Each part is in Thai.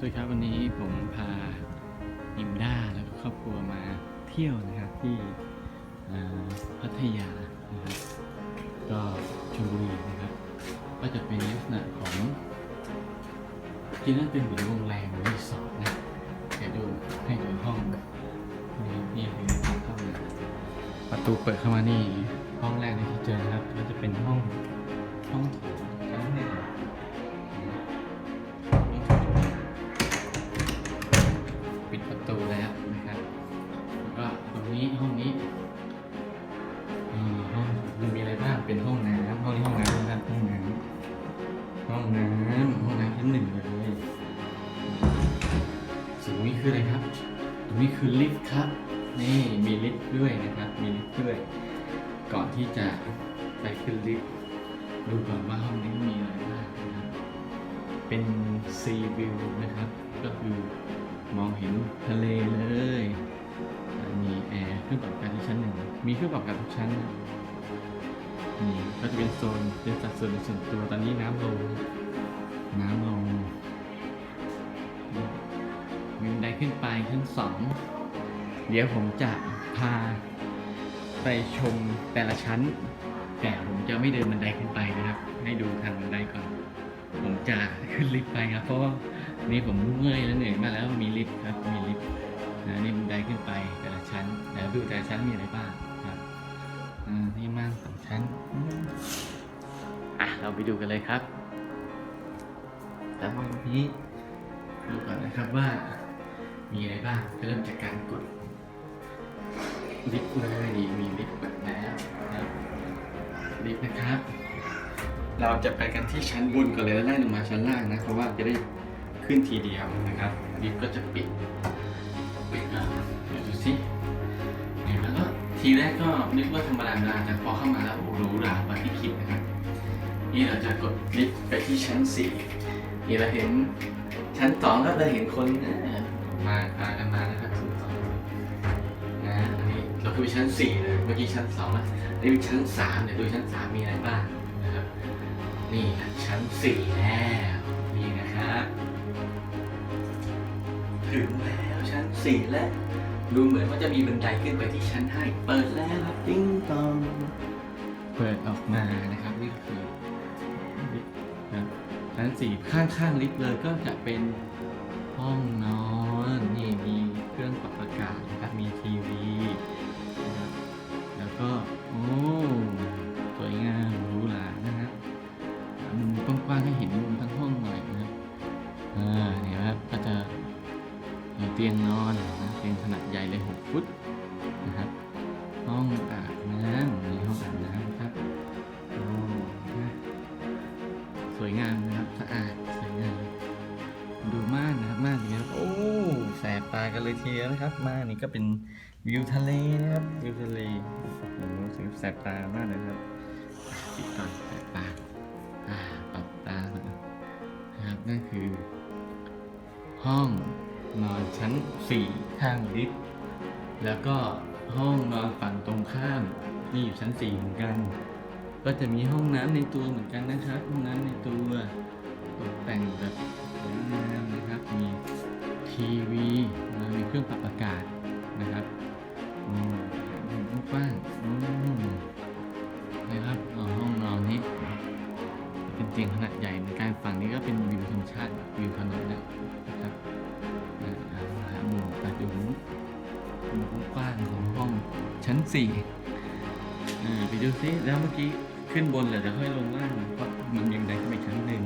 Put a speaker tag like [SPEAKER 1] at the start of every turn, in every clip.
[SPEAKER 1] สวัสดีครับวันนี้ผมพาอิมด้าแล้วก็ครอบครัวมาเที่ยวนะครับที่พัทยานะครับก็ชลบุรีนะครับ ก็จะเป็นลักษณะของที่นั่นเป็นเหมือนโรงแรมหรือรีสอร์ทนะเดี๋ยวดูให้ดูห้องนี่นี่คือห้องเข้าประตูเปิดเข้ามานี่ห้องแรกที่เจอนะครับ ก็จะเป็นห้องห้องโถง นี้คืออะไรครับ ตรงนี้คือลิฟต์ครับ นี่มีลิฟต์ด้วยนะครับ มีลิฟต์ด้วย ก่อนที่จะไปขึ้นลิฟต์ดูก่อนว่าห้องนี้มีอะไรบ้างนะครับ เป็นซีวิวนะครับ ก็คือมองเห็นทะเลเลย มีแอร์เครื่องปรับอากาศที่ชั้นหนึ่ง มีเครื่องปรับอากาศทุกชั้นนะนี่ก็จะเป็นโซนเป็นสัดส่วนในส่วนตัวตอนนี้น้ำลง น้ำลง ขึ้นไปชั้นสองเดี๋ยวผมจะพาไปชมแต่ละชั้น แต่ผมจะไม่เดินบันไดขึ้นไปนะครับ ให้ดูทางบันไดก่อน ผมจะขึ้นลิฟต์ไปครับ เพราะว่านี่ผมเมื่อยแล้วเหนื่อยมากแล้วมีลิฟต์ครับมีลิฟต์นะนี่บันไดขึ้นไปแต่ละชั้นเดี๋ยวดูแต่ละชั้นมีอะไรบ้างครับอ่านี่ม่านสองชั้นอะเราไปดูกันเลยครับแล้ววันนี้ดูก่อนนะครับว่า มีอะไรบ้างก็เริ่มจากการกดลิฟต์เลยนี่มีลิฟต์แบบแล้วนะลิฟต์นะครับ เราจะไปกันที่ชั้นบนก่อนเลยแล้วไล่ลงมาชั้นล่างนะเพราะว่าจะได้ขึ้นทีเดียวนะครับลิฟต์ก็จะปิดปิดอะเดี๋ยวดูสิเนี่ยแล้วก็ทีแรกก็นึกว่าธรรมดาแต่พอเข้ามาแล้วโอ้โหหรูหรากว่าที่คิดนะครับนี่เราจะกดลิฟต์ไปที่ชั้นสี่นี่เราเห็นชั้นสองแล้วเราเห็นคนเมาพากันมานะครับชั้นสองนะอันนี้เราคือไปชั้นสี่เลยเมื่อกี้ชั้นสองแล้วนี่เป็นชั้นสามเดี๋ยวดูชั้นสามมีอะไรบ้างนะครับนี่ชั้นสี่แล้วนี่นะครับถึงแล้วชั้นสี่แล้วดูเหมือนว่าจะมีบันไดขึ้นไปที่ชั้นห้าเปิดแล้วครับติ้งตองเปิดออกมานะครับนี่ก็คือชั้นสี่ข้างๆลิฟต์เลยก็จะเป็นห้องนอน นี่มีเครื่องปรับอากาศนะครับมีทีวีนะครับแล้วก็โอ้สวยงามหรูหรานะครับมุมกว้างๆให้เห็นมุมทั้งห้องหน่อยนะครับอ่าเนี่ยครับก็จะมีเตียงนอนนะเตียงขนาดใหญ่เลย 6 ฟุตากันเลยทีเดียวนะครับ มานนี่ก็เป็นวิวทะเลนะครับวิวทะเลโอ้โหสึกแสบตามากเลยครับปิดก่อนแสบตาอ่าปรับตานะครับนั่นคือ ห้องนอนชั้น4ข้างลิฟต์แล้วก็ห้องนอนฝั่งตรงข้ามนี่อยู่ชั้น4เหมือนกัน ก็จะมีห้องน้ำในตัวเหมือนกันนะครับห้องน้ำในตัวตกแต่งแบบสวยงามนะครับมี ทีวีมีเครื่องปรับอากาศนะครับอืมกว้างนะครับห้องนอนนี้ เป็นเตียงขนาดใหญ่เหมือนกันฝั่งนี้ก็เป็นวิวธรรมชาติวิวถนนนะครับอ่าเอาละฮะมุมตัดอยู่มุมกว้างของห้องชั้นสี่อ่าไปดูซิแล้วเมื่อกี้ขึ้นบนเหรอจะค่อยลงล่างเพราะมันยังได้ขึ้นไปชั้นหนึ่ง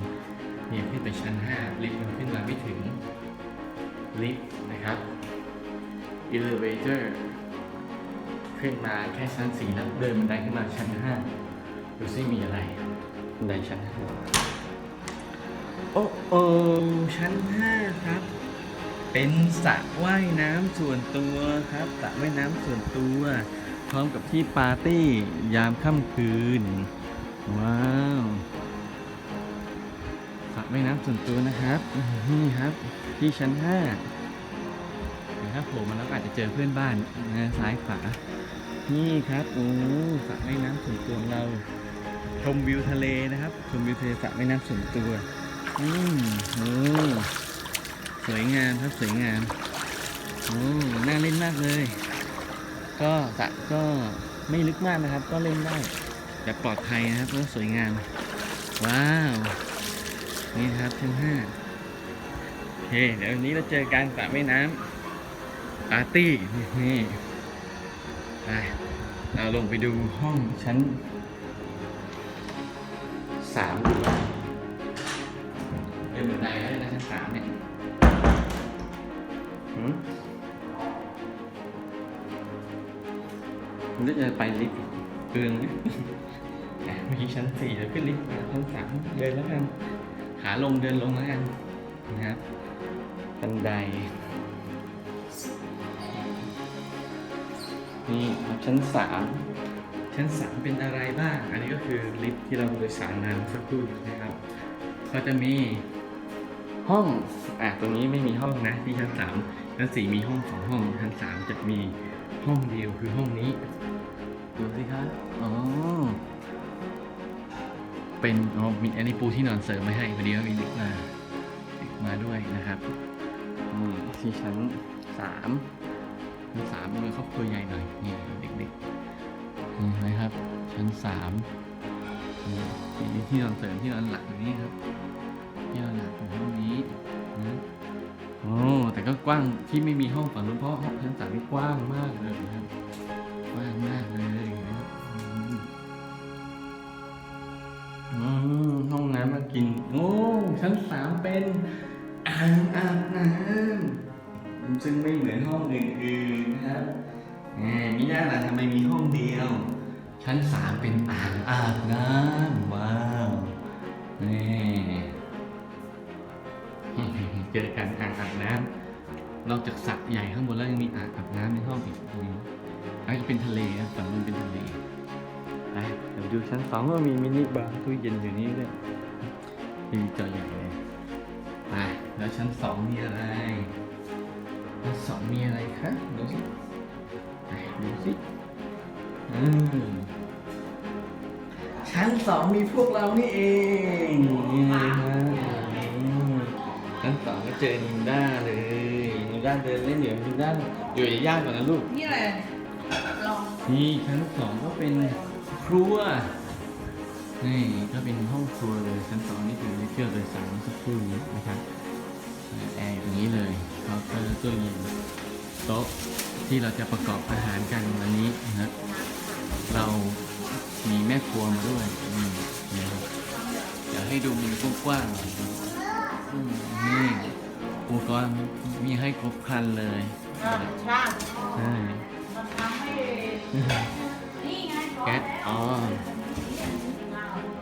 [SPEAKER 1] เนี่ยขึ้นไปชั้นห้าลิฟต์มันขึ้นมาไม่ถึง ลิฟต์นะครับ elevator ขึ้นมาแค่ชั้นสี่แล้วเดินบันไดขึ้นมาชั้นห้าดูซิมีอะไรบันไดชั้นห้าโอ้โอชั้นห้าครับ เป็นสระว่ายน้ำส่วนตัวครับสระว่ายน้ำส่วนตัว พร้อมกับที่ปาร์ตี้ยามค่ำคืน ว้าวสระ ว่ายน้ำส่วนตัวนะครับนี่ครับที่ชั้นห้าถ้าโผล่มาแล้วอาจจะเจอเพื่อนบ้านนะซ้ายขวานี่ครับโอ้สระว่ายน้ำส่วนตัวเรา ชมวิวทะเลนะครับ ชมวิวทะเลสระว่ายน้ำส่วนตัวอืมโอ้สวยงามครับสวยงามโอ้น่าเล่นมากเลย ก็สระก็ไม่ลึกมากนะครับ ก็เล่นได้แบบปลอดภัยนะครับแล้วสวยงาม ว้าว นี่นะครับชั้นห้าโอเคเดี๋ยววันนี้เราเจอการสระว่ายน้ำปาร์ตี้นี่ไปเราลงไปดูห้องชั้นสามดีกว่าเป็นบันไดแล้วนะชั้นสามเนี่ยหืมมันจะไปลิฟต์อีกเปลืองไหมอะเมื่อกี้ชั้นสี่แล้วขึ้นลิฟต์ชั้นสามเดินแล้วกัน ขาลงเดินลงแล้วกันนะครับบันได นี่ครับชั้นสามชั้นสามเป็นอะไรบ้าง อันนี้ก็คือลิฟต์ที่เราโดยสารมาเมื่อสักครู่นะครับ ก็จะมีห้อง อะตรงนี้ไม่มีห้องนะที่ชั้นสามชั้นสี่มีห้องสองห้อง ชั้นสามจะมีห้องเดียวคือห้องนี้ ดูสิครับ อ๋อ เป็นอ๋อมีอันนี้ปูที่นอนเสริมไม่ให้พอดีว่ามีเด็กมาเด็กมาด้วยนะครับนี่ที่ชั้นสามชั้นสามมีครอบครัวใหญ่หน่อยนี่เด็กๆนี่นะครับ ชั้นสามนี่มีที่นอนเสริมที่นอนหลักอยู่นี่ครับที่นอนหลักอยู่ห้องนี้นะโอ้แต่ก็กว้างที่ไม่มีห้องฝั่งนู้นเพราะห้องชั้นสามนี่กว้างมากเลยนะครับกว้างมากเลย กิน โอ้ชั้นสามเป็นอ่างอาบน้ำซึ่งไม่เหมือนห้องอื่นๆนะครับแหมมีหน้าล่ะทำไมมีห้องเดียว ชั้นสามเป็นอ่างอาบน้ำว้าวนี่เจอกันอ่างอาบน้ำนอกจากสระใหญ่ข้างบนแล้วยังมีอ่างอาบน้ำในห้องอีกนี่อันนี้เป็นทะเลครับฝั่งนู้นเป็นทะเลไปเดี๋ยวดูชั้นสองก็มีมินิบาร์ตู้เย็นอยู่นี่ด้วย มีจอใหญ่เลยไปแล้วชั้นสองมีอะไร ชั้นสองมีอะไรคะดูสิไปดูสิอืมชั้นสองมีพวกเรานี่เองนี่ฮะอืมชั้นสองก็เจอนิวด้าเลยนิวด้าเดินเล่นอยู่นิวด้าอยู่อย่ายากกว่านะลูก
[SPEAKER 2] นี่อะไรลอง
[SPEAKER 1] นี่ชั้นสองก็เป็นครัว นี่ก็เป็นห้องครัวเลยชั้นสองนี่คือเที่ยวโดยสารเมื่อสักครู่นี้นะครับแอร์อย่างนี้เลยเคาน์เตอร์ตู้เย็นโต๊ะที่เราจะประกอบอาหารกันวันนี้นะครับเรามีแม่ครัวมาด้วยนี่นะครับเดี๋ยวให้ดูมุมกว้างๆหน่อยอืมนี่อุปกรณ์มีให้ครบครันเลย
[SPEAKER 2] เออใช่
[SPEAKER 1] ใช่
[SPEAKER 2] มันทำให้นี่ไง
[SPEAKER 1] แก๊สอ๋อ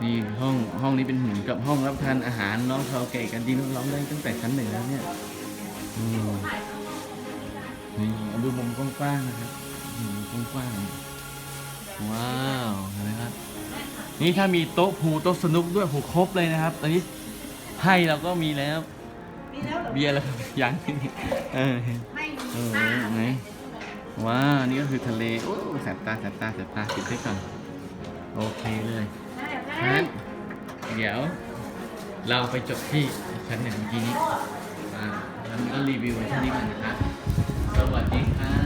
[SPEAKER 1] นี่ห้องห้องนี้เป็นเหมือนกับห้องรับประทานอาหารน้องคาราโอเกะกันดีน้องร้องได้ตั้งแต่ชั้นหนึ่งแล้วเนี่ยอืมนี่ดูมุมกว้างๆนะครับมุมกว้างๆว้าวเห็นไหมครับนี่ถ้ามีโต๊ะพูลโต๊ะสนุกด้วยโหครบเลยนะครับตอนนี้ให้เราก็มีแล้ว
[SPEAKER 2] มีแล้วเหรอ
[SPEAKER 1] เบียร์แล้วยังเออ
[SPEAKER 2] ไม่มี
[SPEAKER 1] เออ
[SPEAKER 2] อ่า
[SPEAKER 1] ไหนว้าวนี่ก็คือทะเลโอ้แสบตาแสบตาแสบตาปิดให้ก่อนโอเคเลย ชั้นเดี๋ยว เราไปจบที่ชั้นหนึ่งเมื่อกี้นี้อ่าแล้วก็รีวิวไว้นนี้กันนะครับ สวัสดีครับ